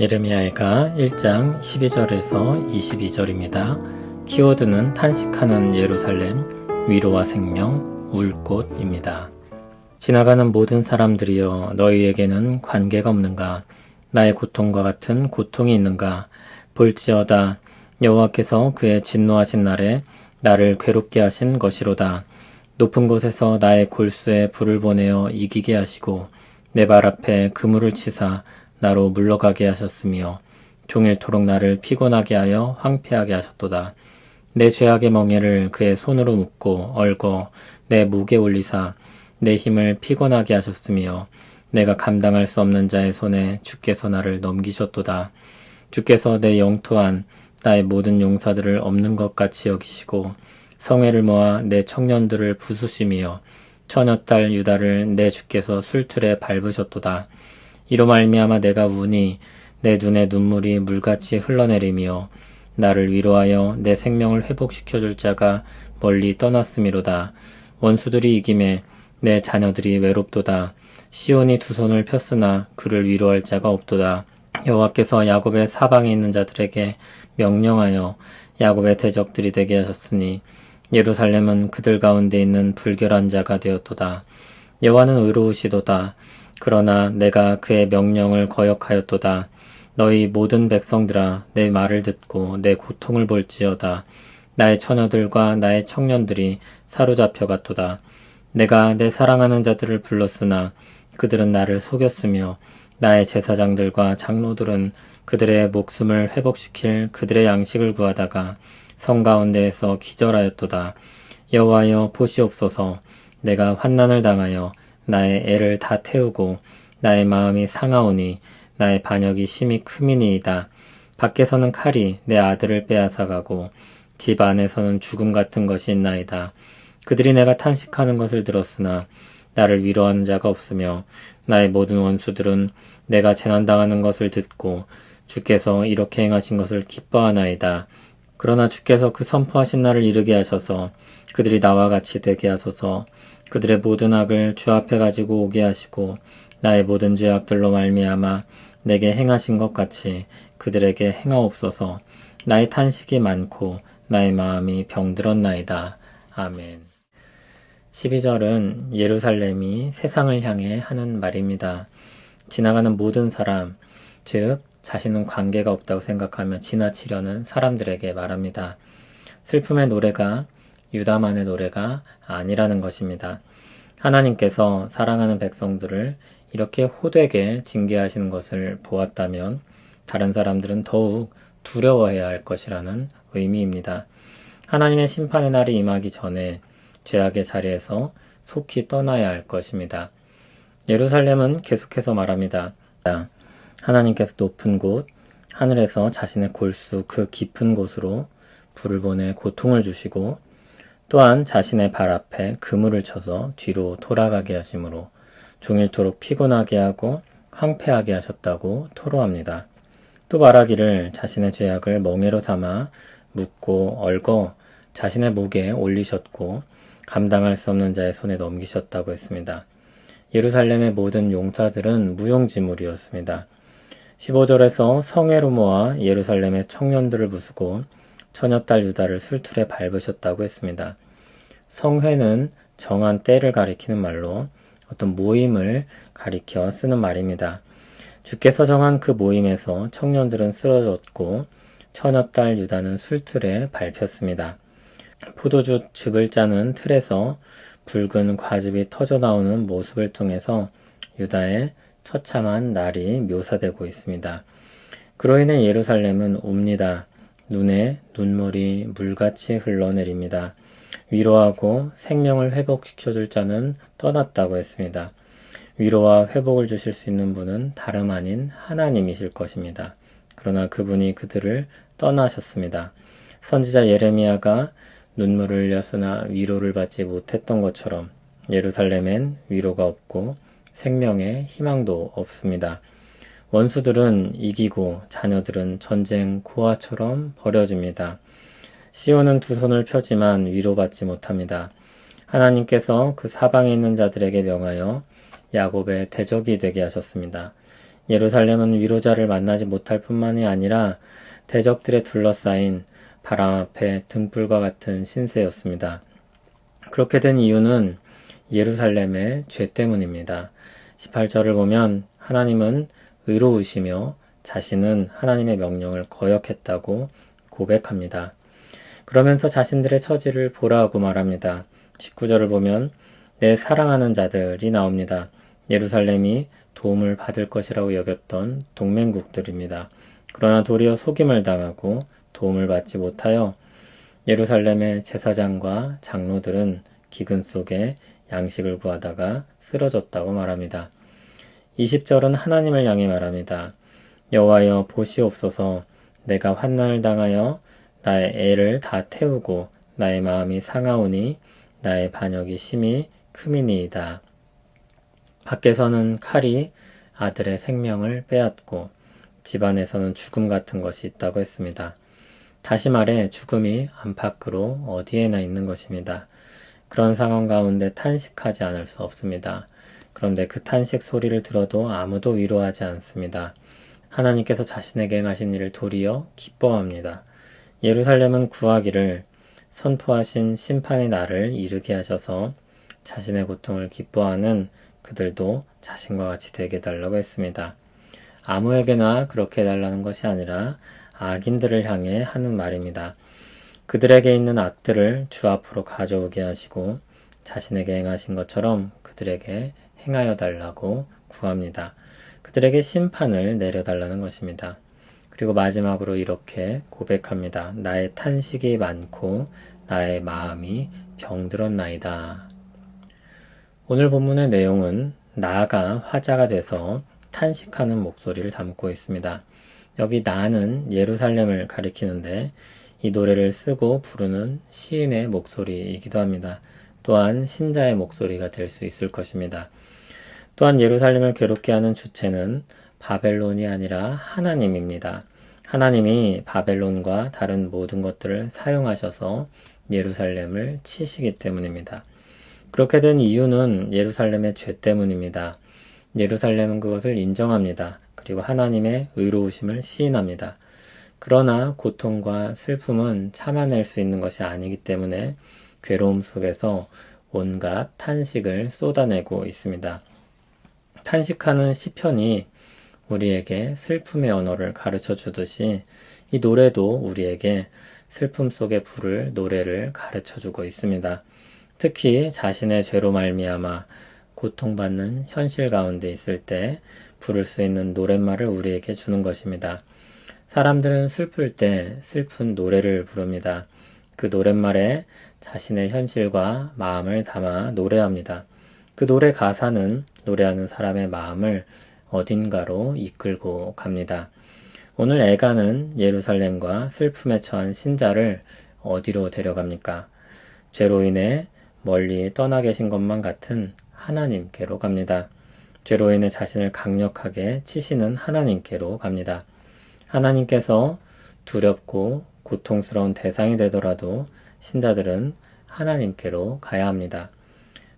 예레미야가 1장 12절에서 22절입니다. 키워드는 탄식하는 예루살렘, 위로와 생명, 울꽃입니다. 지나가는 모든 사람들이여 너희에게는 관계가 없는가? 나의 고통과 같은 고통이 있는가? 볼지어다 여호와께서 그의 진노하신 날에 나를 괴롭게 하신 것이로다. 높은 곳에서 나의 골수에 불을 보내어 이기게 하시고 내 발 앞에 그물을 치사 나로 물러가게 하셨으며 종일토록 나를 피곤하게 하여 황폐하게 하셨도다. 내 죄악의 멍에를 그의 손으로 묶고 얽어 내 목에 올리사 내 힘을 피곤하게 하셨으며 내가 감당할 수 없는 자의 손에 주께서 나를 넘기셨도다. 주께서 내 영토한 나의 모든 용사들을 없는 것 같이 여기시고 성회를 모아 내 청년들을 부수시며 처녀딸 유다를 내 주께서 술틀에 밟으셨도다. 이로 말미암아 내가 우니 내 눈에 눈물이 물같이 흘러내리며 나를 위로하여 내 생명을 회복시켜 줄 자가 멀리 떠났음이로다. 원수들이 이김에 내 자녀들이 외롭도다. 시온이 두 손을 폈으나 그를 위로할 자가 없도다. 여호와께서 야곱의 사방에 있는 자들에게 명령하여 야곱의 대적들이 되게 하셨으니 예루살렘은 그들 가운데 있는 불결한 자가 되었도다. 여호와는 의로우시도다. 그러나 내가 그의 명령을 거역하였도다. 너희 모든 백성들아 내 말을 듣고 내 고통을 볼지어다. 나의 처녀들과 나의 청년들이 사로잡혀 갔도다. 내가 내 사랑하는 자들을 불렀으나 그들은 나를 속였으며 나의 제사장들과 장로들은 그들의 목숨을 회복시킬 그들의 양식을 구하다가 성 가운데에서 기절하였도다. 여호와여 보시옵소서 내가 환난을 당하여 나의 애를 다 태우고 나의 마음이 상하오니 나의 반역이 심히 크미니이다. 밖에서는 칼이 내 아들을 빼앗아 가고 집 안에서는 죽음 같은 것이 있나이다. 그들이 내가 탄식하는 것을 들었으나 나를 위로하는 자가 없으며 나의 모든 원수들은 내가 재난당하는 것을 듣고 주께서 이렇게 행하신 것을 기뻐하나이다. 그러나 주께서 그 선포하신 날을 이르게 하셔서 그들이 나와 같이 되게 하소서 그들의 모든 악을 주 앞에 가지고 오게 하시고 나의 모든 죄악들로 말미암아 내게 행하신 것 같이 그들에게 행하옵소서 나의 탄식이 많고 나의 마음이 병들었나이다. 아멘. 12절은 예루살렘이 세상을 향해 하는 말입니다. 지나가는 모든 사람, 즉, 자신은 관계가 없다고 생각하며 지나치려는 사람들에게 말합니다. 슬픔의 노래가 유다만의 노래가 아니라는 것입니다. 하나님께서 사랑하는 백성들을 이렇게 호되게 징계하시는 것을 보았다면 다른 사람들은 더욱 두려워해야 할 것이라는 의미입니다. 하나님의 심판의 날이 임하기 전에 죄악의 자리에서 속히 떠나야 할 것입니다. 예루살렘은 계속해서 말합니다. 하나님께서 높은 곳, 하늘에서 자신의 골수 그 깊은 곳으로 불을 보내 고통을 주시고 또한 자신의 발 앞에 그물을 쳐서 뒤로 돌아가게 하심으로 종일토록 피곤하게 하고 황폐하게 하셨다고 토로합니다. 또 말하기를 자신의 죄악을 멍해로 삼아 묻고 얽어 자신의 목에 올리셨고 감당할 수 없는 자의 손에 넘기셨다고 했습니다. 예루살렘의 모든 용사들은 무용지물이었습니다. 15절에서 성회로 모아 예루살렘의 청년들을 부수고 처녀딸 유다를 술틀에 밟으셨다고 했습니다. 성회는 정한 때를 가리키는 말로 어떤 모임을 가리켜 쓰는 말입니다. 주께서 정한 그 모임에서 청년들은 쓰러졌고 처녀딸 유다는 술틀에 밟혔습니다. 포도주 즙을 짜는 틀에서 붉은 과즙이 터져 나오는 모습을 통해서 유다의 처참한 날이 묘사되고 있습니다. 그로 인해 예루살렘은 옵니다. 눈에 눈물이 물같이 흘러내립니다. 위로하고 생명을 회복시켜 줄 자는 떠났다고 했습니다. 위로와 회복을 주실 수 있는 분은 다름 아닌 하나님이실 것입니다. 그러나 그분이 그들을 떠나셨습니다. 선지자 예레미야가 눈물을 흘렸으나 위로를 받지 못했던 것처럼 예루살렘엔 위로가 없고 생명의 희망도 없습니다. 원수들은 이기고 자녀들은 전쟁 고아처럼 버려집니다. 시온은 두 손을 펴지만 위로받지 못합니다. 하나님께서 그 사방에 있는 자들에게 명하여 야곱의 대적이 되게 하셨습니다. 예루살렘은 위로자를 만나지 못할 뿐만이 아니라 대적들에 둘러싸인 바람 앞에 등불과 같은 신세였습니다. 그렇게 된 이유는 예루살렘의 죄 때문입니다. 18절을 보면 하나님은 의로우시며 자신은 하나님의 명령을 거역했다고 고백합니다. 그러면서 자신들의 처지를 보라고 말합니다. 19절을 보면 내 사랑하는 자들이 나옵니다. 예루살렘이 도움을 받을 것이라고 여겼던 동맹국들입니다. 그러나 도리어 속임을 당하고 도움을 받지 못하여 예루살렘의 제사장과 장로들은 기근 속에 양식을 구하다가 쓰러졌다고 말합니다. 20절은 하나님을 향해 말합니다. 여호와여 보시옵소서 내가 환난을 당하여 나의 애를 다 태우고 나의 마음이 상하오니 나의 반역이 심히 크미니이다. 밖에서는 칼이 아들의 생명을 빼앗고 집안에서는 죽음 같은 것이 있다고 했습니다. 다시 말해 죽음이 안팎으로 어디에나 있는 것입니다. 그런 상황 가운데 탄식하지 않을 수 없습니다. 그런데 그 탄식 소리를 들어도 아무도 위로하지 않습니다. 하나님께서 자신에게 행하신 일을 도리어 기뻐합니다. 예루살렘은 구하기를 선포하신 심판의 날을 이르게 하셔서 자신의 고통을 기뻐하는 그들도 자신과 같이 되게 해달라고 했습니다. 아무에게나 그렇게 해달라는 것이 아니라 악인들을 향해 하는 말입니다. 그들에게 있는 악들을 주 앞으로 가져오게 하시고 자신에게 행하신 것처럼 그들에게 행하여 달라고 구합니다. 그들에게 심판을 내려달라는 것입니다. 그리고 마지막으로 이렇게 고백합니다. 나의 탄식이 많고 나의 마음이 병들었나이다. 오늘 본문의 내용은 나가 화자가 돼서 탄식하는 목소리를 담고 있습니다. 여기 나는 예루살렘을 가리키는데 이 노래를 쓰고 부르는 시인의 목소리이기도 합니다. 또한 신자의 목소리가 될 수 있을 것입니다. 또한 예루살렘을 괴롭게 하는 주체는 바벨론이 아니라 하나님입니다. 하나님이 바벨론과 다른 모든 것들을 사용하셔서 예루살렘을 치시기 때문입니다. 그렇게 된 이유는 예루살렘의 죄 때문입니다. 예루살렘은 그것을 인정합니다. 그리고 하나님의 의로우심을 시인합니다. 그러나 고통과 슬픔은 참아낼 수 있는 것이 아니기 때문에 괴로움 속에서 온갖 탄식을 쏟아내고 있습니다. 탄식하는 시편이 우리에게 슬픔의 언어를 가르쳐 주듯이 이 노래도 우리에게 슬픔 속의 불을 노래를 가르쳐 주고 있습니다. 특히 자신의 죄로 말미암아 고통받는 현실 가운데 있을 때 부를 수 있는 노랫말을 우리에게 주는 것입니다. 사람들은 슬플 때 슬픈 노래를 부릅니다. 그 노랫말에 자신의 현실과 마음을 담아 노래합니다. 그 노래 가사는 노래하는 사람의 마음을 어딘가로 이끌고 갑니다. 오늘 애가는 예루살렘과 슬픔에 처한 신자를 어디로 데려갑니까? 죄로 인해 멀리 떠나 계신 것만 같은 하나님께로 갑니다. 죄로 인해 자신을 강력하게 치시는 하나님께로 갑니다. 하나님께서 두렵고 고통스러운 대상이 되더라도 신자들은 하나님께로 가야 합니다.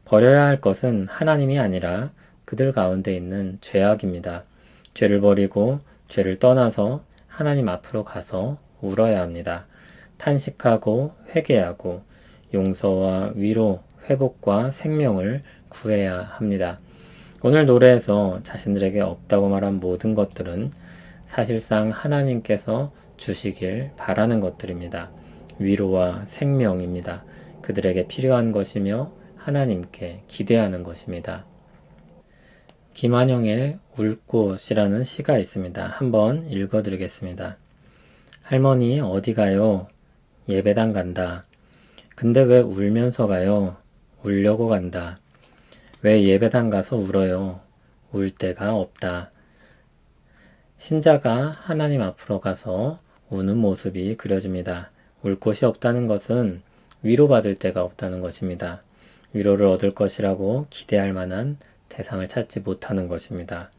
버려야 할 것은 하나님이 아니라 그들 가운데 있는 죄악입니다. 죄를 버리고 죄를 떠나서 하나님 앞으로 가서 울어야 합니다. 탄식하고 회개하고 용서와 위로, 회복과 생명을 구해야 합니다. 오늘 노래에서 자신들에게 없다고 말한 모든 것들은 사실상 하나님께서 주시길 바라는 것들입니다. 위로와 생명입니다. 그들에게 필요한 것이며 하나님께 기대하는 것입니다. 김한영의 울꽃이라는 시가 있습니다. 한번 읽어드리겠습니다. 할머니 어디 가요? 예배당 간다. 근데 왜 울면서 가요? 울려고 간다. 왜 예배당 가서 울어요? 울 데가 없다. 신자가 하나님 앞으로 가서 우는 모습이 그려집니다. 울 곳이 없다는 것은 위로받을 데가 없다는 것입니다. 위로를 얻을 것이라고 기대할 만한 대상을 찾지 못하는 것입니다.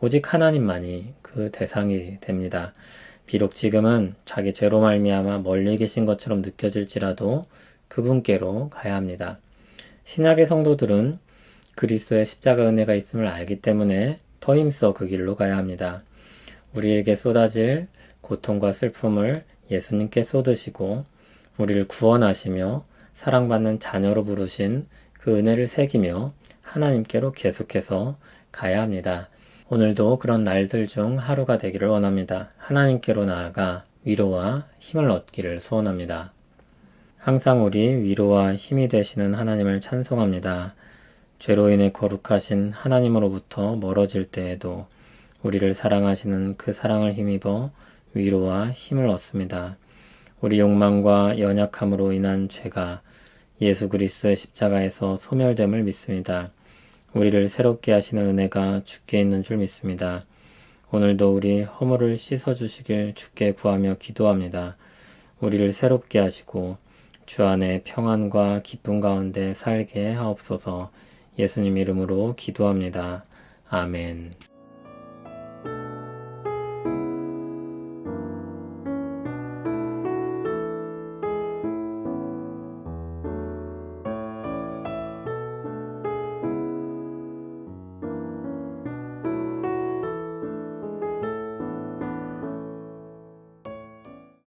오직 하나님만이 그 대상이 됩니다. 비록 지금은 자기 죄로 말미암아 멀리 계신 것처럼 느껴질지라도 그분께로 가야 합니다. 신약의 성도들은 그리스도의 십자가 은혜가 있음을 알기 때문에 더 힘써 그 길로 가야 합니다. 우리에게 쏟아질 고통과 슬픔을 예수님께 쏟으시고 우리를 구원하시며 사랑받는 자녀로 부르신 그 은혜를 새기며 하나님께로 계속해서 가야 합니다. 오늘도 그런 날들 중 하루가 되기를 원합니다. 하나님께로 나아가 위로와 힘을 얻기를 소원합니다. 항상 우리 위로와 힘이 되시는 하나님을 찬송합니다. 죄로 인해 거룩하신 하나님으로부터 멀어질 때에도 우리를 사랑하시는 그 사랑을 힘입어 위로와 힘을 얻습니다. 우리 욕망과 연약함으로 인한 죄가 예수 그리스도의 십자가에서 소멸됨을 믿습니다. 우리를 새롭게 하시는 은혜가 주께 있는 줄 믿습니다. 오늘도 우리 허물을 씻어 주시길 주께 구하며 기도합니다. 우리를 새롭게 하시고 주 안에 평안과 기쁨 가운데 살게 하옵소서 예수님 이름으로 기도합니다. 아멘.